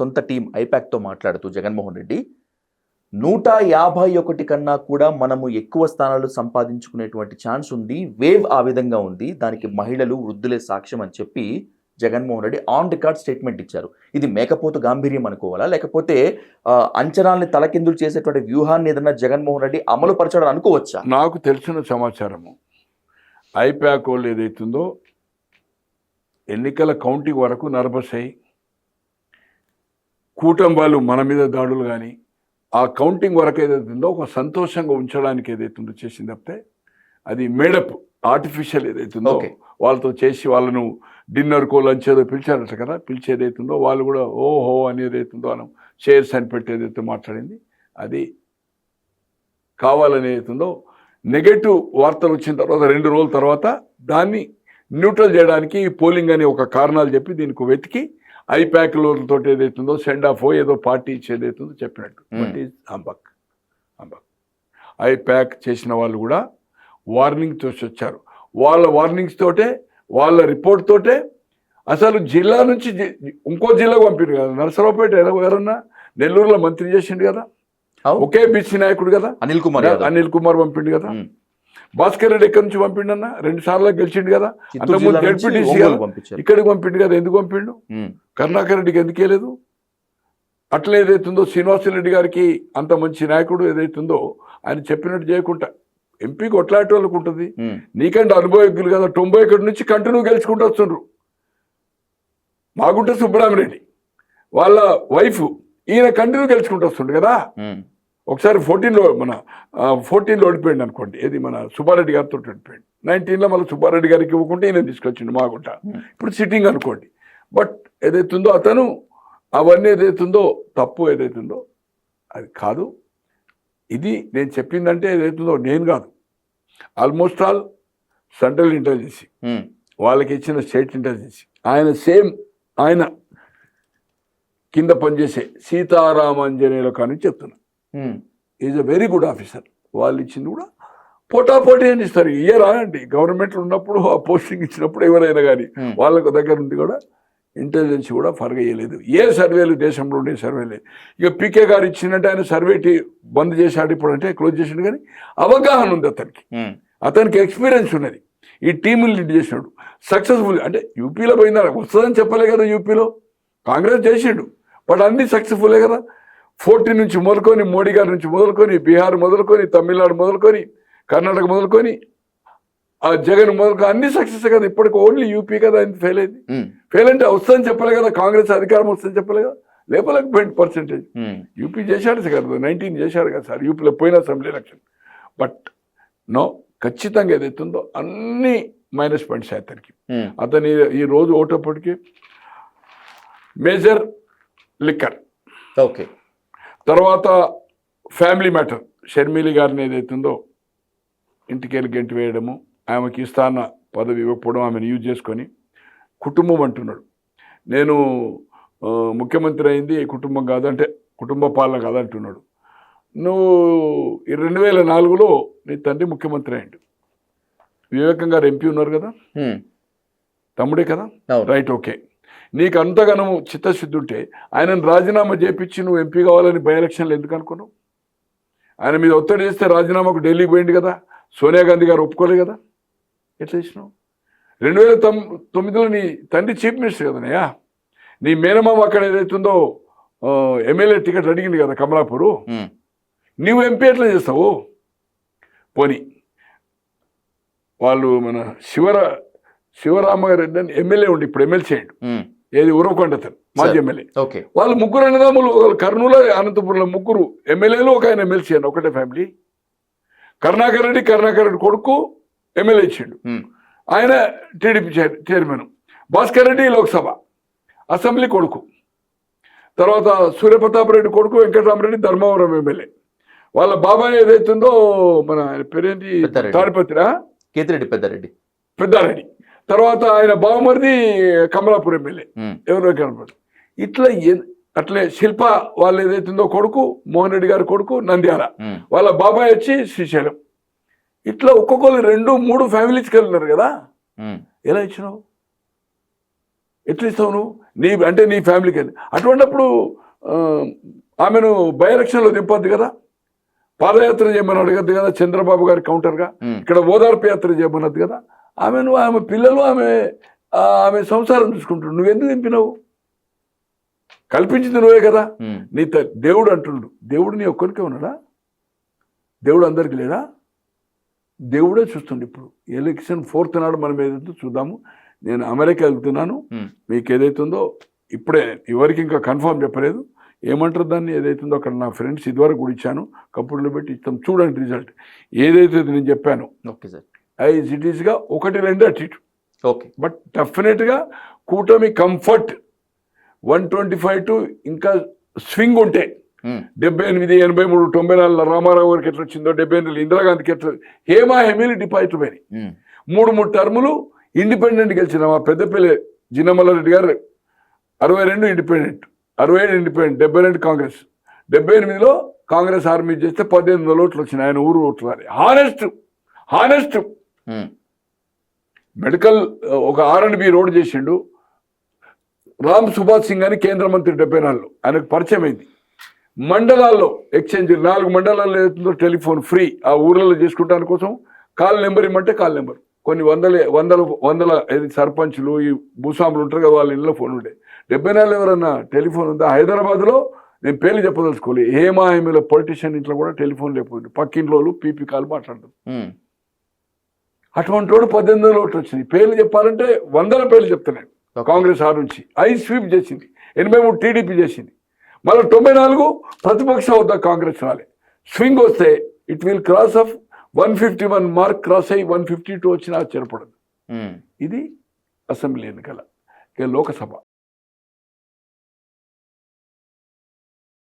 సొంత టీం ఐపాక్తో మాట్లాడుతూ జగన్మోహన్ రెడ్డి నూట యాభై ఒకటి కన్నా కూడా మనము ఎక్కువ స్థానాలు సంపాదించుకునేటువంటి ఛాన్స్ ఉంది వేవ్ ఆ విధంగా ఉంది దానికి మహిళలు వృద్ధులే సాక్ష్యం అని చెప్పి Jaganmohan Reddy on record statement ఇచ్చారు. ఇది మేకపోతు గాంభీర్యం అనుకోవాలా? లేకపోతే అంచనాల్ని తలకిందులు చేసేటువంటి వ్యూహాన్ని ఏదన్నా జగన్మోహన్ రెడ్డి అమలు పరచడం అనుకోవచ్చా? నాకు తెలిసిన సమాచారము ఐప్యాక్ వాళ్ళు ఏదైతుందో ఎన్నికల కౌంటింగ్ వరకు నర్వస్ అయ్యి కుటుంబాలు మన మీద దాడులు కానీ ఆ కౌంటింగ్ వరకు ఏదైతుందో ఒక సంతోషంగా ఉంచడానికి ఏదైతుందో చేసింది తప్పితే అది మేడప్ ఆర్టిఫిషియల్ ఏదైతుందో Okay. వాళ్ళతో చేసి వాళ్ళను డిన్నర్కో లంచ్ ఏదో పిలిచారట కదా పిలిచి ఏదైతుందో వాళ్ళు కూడా ఓహో అని ఏదైతుందో మనం చైర్స్ అని పెట్టి ఏదైతే మాట్లాడింది అది కావాలని ఏదైతుందో నెగటివ్ వార్తలు వచ్చిన తర్వాత రెండు రోజుల తర్వాత దాన్ని న్యూట్రల్ చేయడానికి పోలింగ్ అని ఒక కారణాలు చెప్పి దీనికి వెతికి ఐప్యాక్లతో ఏదైతుందో సెండ్ ఆఫ్ ఏదో పార్టీ ఇచ్చేది అవుతుందో చెప్పినట్టు. బట్ ఈజ్ అంబక్ అంబక్ ఐప్యాక్ చేసిన వాళ్ళు కూడా వార్నింగ్ తోసి వచ్చారు. వాళ్ళ వార్నింగ్స్ తోటే వాళ్ళ రిపోర్ట్ తోటే అసలు జిల్లా నుంచి ఇంకో జిల్లాకు పంపిండు కదా. నరసరావుపేట ఎవ- ఎవరన్నా నెల్లూరులో మంత్రి చేసిండు కదా. ఒకే బీసీ నాయకుడు కదా. అనిల్ కుమార్ అనిల్ కుమార్ పంపిండు కదా. భాస్కర్ రెడ్డి ఎక్కడి నుంచి పంపిండు అన్న రెండు సార్లు గెలిచిండు కదా. అంతకుముందు జడ్పీటీసీ ఇక్కడికి పంపిండు కదా. ఎందుకు పంపిండు. కరుణాకర్ రెడ్డికి ఎందుకు వేయలేదు అట్లా ఏదైతుందో శ్రీనివాసరెడ్డి గారికి అంత మంచి నాయకుడు ఏదైతుందో ఆయన చెప్పినట్టు చేయకుండా ఎంపీ కొట్లాంటి వాళ్ళకు ఉంటుంది. నీకంటే అనుభవజ్ఞులు కదా. తొంభై ఒకటి నుంచి కంటిన్యూ గెలుచుకుంటూ వస్తుండ్రు. మాగుంట సుబ్బరామిరెడ్డి. వాళ్ళ వైఫ్ ఈయన కంటిన్యూ గెలుచుకుంటూ వస్తుండు కదా. ఒకసారి ఫోర్టీన్లో మన ఫోర్టీన్లో ఓడిపోయింది అనుకోండి. ఏది మన సుబ్బారెడ్డి గారితో ఓడిపోయింది నైన్టీన్లో మళ్ళీ సుబ్బారెడ్డి గారికి ఇవ్వకుంటే ఈయన తీసుకొచ్చిండు మాగుంట. Hmm. ఇప్పుడు సిట్టింగ్ అనుకోండి. బట్ ఏదైతుందో అతను అవన్నీ ఏదైతుందో తప్పు ఏదైతుందో అది కాదు. ఇది నేను చెప్పిందంటే ఏదైతుందో నేను కాదు. Almost all central intelligence. వాళ్ళకి ఇచ్చిన స్టేట్ ఇంటెలిజెన్సీ ఆయన సేమ్ ఆయన కింద పనిచేసే సీతారామాంజనేయుల కానీ చెప్తున్నా. ఉమ్. Is a very good officer వాళ్ళు ఇచ్చింది కూడా పోటాపోటీ అని ఇస్తారు. ఇయ్యరా అండి గవర్నమెంట్లో ఉన్నప్పుడు ఆ పోస్టింగ్ ఇచ్చినప్పుడు ఎవరైనా కానీ Hmm. వాళ్ళకు దగ్గర నుండి కూడా ఇంటెలిజెన్స్ కూడా ఫరగ చేయలేదు ఏ సర్వేలు దేశంలో ఉండే సర్వేలే ఇక పీకే గారు ఇచ్చినట్టు ఆయన సర్వే బంద్ చేశాడు ఇప్పుడు అంటే క్లోజ్ చేసిండు కానీ అవగాహన ఉంది అతనికి. ఉమ్. అతనికి ఎక్స్పీరియన్స్ ఉన్నది. ఈ టీములు లీడ్ చేసినాడు. సక్సెస్ఫుల్ అంటే యూపీలో పోయిందా వస్తుందని చెప్పలే కదా యూపీలో కాంగ్రెస్ చేసిండు. బట్ అన్ని సక్సెస్ఫుల్లే కదా. ఫోర్టీన్ నుంచి మొదలుకొని మోడీ గారి నుంచి మొదలుకొని బీహార్ మొదలుకొని తమిళనాడు మొదలుకొని కర్ణాటక మొదలుకొని ఆ జగన్ మొదలుకొని అన్ని సక్సెస్ కదా. ఇప్పటికి ఓన్లీ యూపీ కదా ఇంత ఫెయిల్ అయింది. ఫెయిల్ అంటే వస్తుందని చెప్పలే కదా కాంగ్రెస్ అధికారం వస్తుందని చెప్పలే కదా. లేపలేకపోయింది పర్సెంటేజ్. యూపీ చేశాడు కదా నైన్టీన్ చేశాడు కదా సార్ యూపీలో పోయిన అసెంబ్లీ ఎలక్షన్ బట్ నో ఖచ్చితంగా ఏదైతుందో అన్ని మైనస్ పాయింట్స్ అతనికి. అతని ఈ రోజు ఓటప్పటికి మేజర్ లిక్కర్ ఓకే తర్వాత ఫ్యామిలీ మ్యాటర్ షర్మిలి గారిని ఏదైతుందో ఇంటికి వెళ్ళి గెంటి వేయడము ఆమెకి ఇస్తాన్న పదవి ఇవ్వకపోవడం ఆమెను యూజ్ చేసుకొని కుటుంబం అంటున్నాడు. నేను ముఖ్యమంత్రి అయింది కుటుంబం కాదంటే కుటుంబ పాలన కాదంటున్నాడు నువ్వు ఈ రెండు వేల నాలుగులో నీ తండ్రి ముఖ్యమంత్రి అయ్యిండు. వివేకం గారు ఎంపీ ఉన్నారు కదా. తమ్ముడే కదా? రైట్ ఓకే నీకు అంతగానము చిత్తశుద్ధి ఉంటే ఆయనను రాజీనామా చేపించి నువ్వు ఎంపీ కావాలని బై ఎలక్షన్లు ఎందుకు అనుకున్నావు? ఆయన మీద ఒత్తిడి చేస్తే రాజీనామాకు ఢిల్లీకి పోయింది కదా సోనియా గాంధీ గారు ఒప్పుకోలే కదా? ఎట్లా చేసినావు? రెండు వేల తొమ్ తొమ్మిదిలో నీ తండ్రి చీఫ్ మినిస్టర్ కదనయ్యా నీ మేనమామ అక్కడ ఏదైతుందో ఎమ్మెల్యే టికెట్ అడిగింది కదా కమలాపూరు. నువ్వు ఎంపీ ఎట్లా చేస్తావు? పోనీ. వాళ్ళు మన శివర శివరామరెడ్డి అని ఎమ్మెల్యే ఉండి ఇప్పుడు ఎమ్మెల్సీ అయ్యాడు. ఏది ఉరవకొండ అతను మాజీ. ఎమ్మెల్యే. ఓకే. వాళ్ళు ముగ్గురు అన్నదమ్ములు కర్నూలు అనంతపురంలో ముగ్గురు ఎమ్మెల్యేలు ఒక ఆయన ఎమ్మెల్సీ అని ఒకటే ఫ్యామిలీ. కరుణాకర్ రెడ్డి కరుణాకర్ రెడ్డి కొడుకు ఎమ్మెల్యే ఇచ్చిండు. ఆయన TDP chair chairman. Bhaskar Reddy Lok Sabha assembly కొడుకు. తర్వాత సూర్యప్రతాప్ రెడ్డి కొడుకు వెంకటరామరెడ్డి ధర్మవరం ఎమ్మెల్యే. వాళ్ళ బాబాయ్ ఏదైతుందో మన పేరేంటి. తాడిపత్రిరా కేతిరెడ్డి పెద్దారెడ్డి. పెద్దారెడ్డి. తర్వాత ఆయన బావమరిది కమలాపూర్ ఎమ్మెల్యే. ఎవరో కనపడదు. ఇట్లా అట్లే శిల్ప వాళ్ళు ఏదైతుందో కొడుకు మోహన్ రెడ్డి గారి కొడుకు నంద్యాల. వాళ్ళ బాబాయ్ వచ్చి శ్రీశైలం. ఇట్లా ఒక్కొక్కరు రెండు మూడు ఫ్యామిలీస్కి వెళ్ళినారు కదా. ఎలా ఇచ్చినావు? ఎట్లా ఇస్తావు నువ్వు? నీ అంటే నీ ఫ్యామిలీకి అని. అటువంటిప్పుడు ఆమెను బై ఎలక్షన్లో దింపొద్దు కదా. పాదయాత్ర చేయమని అడగద్దు కదా చంద్రబాబు గారి కౌంటర్గా. ఇక్కడ ఓదార్పు యాత్ర చేయమన్నది కదా. ఆమెను ఆమె పిల్లలు ఆమె ఆమె సంసారం చూసుకుంటుండు నువ్వు ఎందుకు దింపినావు? కల్పించింది నువ్వే కదా. నీ త- దేవుడు అంటుండు. దేవుడు నీ ఒక్కరికే ఉన్నాడా? దేవుడు అందరికి లేడా? దేవుడే చూస్తుండు ఇప్పుడు. ఎలక్షన్ ఫోర్త్ నాడు మనం ఏదైతే చూద్దాము. నేను అమెరికా వెళ్తున్నాను. మీకు ఏదైతుందో ఇప్పుడే ఎవరికి ఇంకా కన్ఫర్మ్ చెప్పలేదు. ఏమంటారు దాన్ని? ఏదైతుందో అక్కడ నా ఫ్రెండ్స్ ఇదివరకు కూడా ఇచ్చాను. కంప్యూటర్లో పెట్టి ఇస్తాం. చూడండి రిజల్ట్. ఏదైతే నేను చెప్పాను. Okay sir. ఐ సిటీస్గా ఒకటి రెండు అటు ఇటు. ఓకే బట్ డెఫినెట్గా కూటమి comfort one twenty five to ఇంకా స్వింగ్ ఉంటే ఉమ్, డెబ్బై ఎనిమిది ఎనభై మూడు తొంభై నాలుగులో రామారావు గారికి ఎట్లా వచ్చిందో డెబ్బై ఎనిమిది ఇందిరాగాంధీకి ఎట్లా హేమా హెమిలి డిపాజిట్ పోయినాయి. ఉమ్, మూడు మూడు టర్ములు ఇండిపెండెంట్ గెలిచిన. మా పెద్దపల్లి జిన్నమల్ల రెడ్డి గారు అరవై రెండు ఇండిపెండెంట్ అరవై ఏడు ఇండిపెండెంట్ డెబ్బై రెండు కాంగ్రెస్. డెబ్బై ఎనిమిదిలో కాంగ్రెస్ ఆర్మీ చేస్తే పద్దెనిమిది వందల ఓట్లు వచ్చినాయి. ఆయన ఊరు ఓట్లు రాలి. హానెస్ట్ హానెస్ట్ మెడికల్ ఆ, ఒక ఆర్ అండ్ బి రోడ్ చేసిండు. రామ్ సుభాష్ సింగ్ అని కేంద్ర మంత్రి డెబ్బై నాలుగులో. ఆయనకు పరిచయం అయింది. మండలాల్లో ఎక్స్చేంజ్ నాలుగు మండలాల్లో ఏదైతుందో టెలిఫోన్ ఫ్రీ ఆ ఊర్లలో చేసుకుంటాని కోసం కాల్ నెంబర్ ఇమ్మంటే కాల్ నెంబర్. కొన్ని వందల వందల వందల ఏది సర్పంచులు ఈ భూస్వాములు ఉంటారు కదా వాళ్ళ ఇళ్ళలో ఫోన్ ఉండే. డెబ్బై నాలుగు ఎవరన్నా టెలిఫోన్ ఉందా? హైదరాబాద్లో నేను పేర్లు చెప్పదలుచుకోలే. హేమా హేమిలో పొలిటీషియన్ ఇంట్లో కూడా టెలిఫోన్ లేకపోయింది. పక్కింట్లో పీపీ కాల్ మాట్లాడతాం ఉమ్, అటువంటి వాడు పద్దెనిమిది వందల ఓట్లు వచ్చినాయి. పేర్లు చెప్పాలంటే వందల పేర్లు చెప్తున్నాయి ఓకే. కాంగ్రెస్ ఆ నుంచి. ఐ స్వీప్ చేసింది. ఎనభై మూడు టీడీపీ చేసింది. మళ్ళీ తొంభై నాలుగు ప్రతిపక్ష హోదా కాంగ్రెస్ రాలే. స్వింగ్ వస్తే it will cross of one fifty one mark cross అయ్యి వన్ ఫిఫ్టీ టూ వచ్చినా ఆశ్చర్యపడదు ఇది అసెంబ్లీ ఎన్నికల ఇక లోకసభ.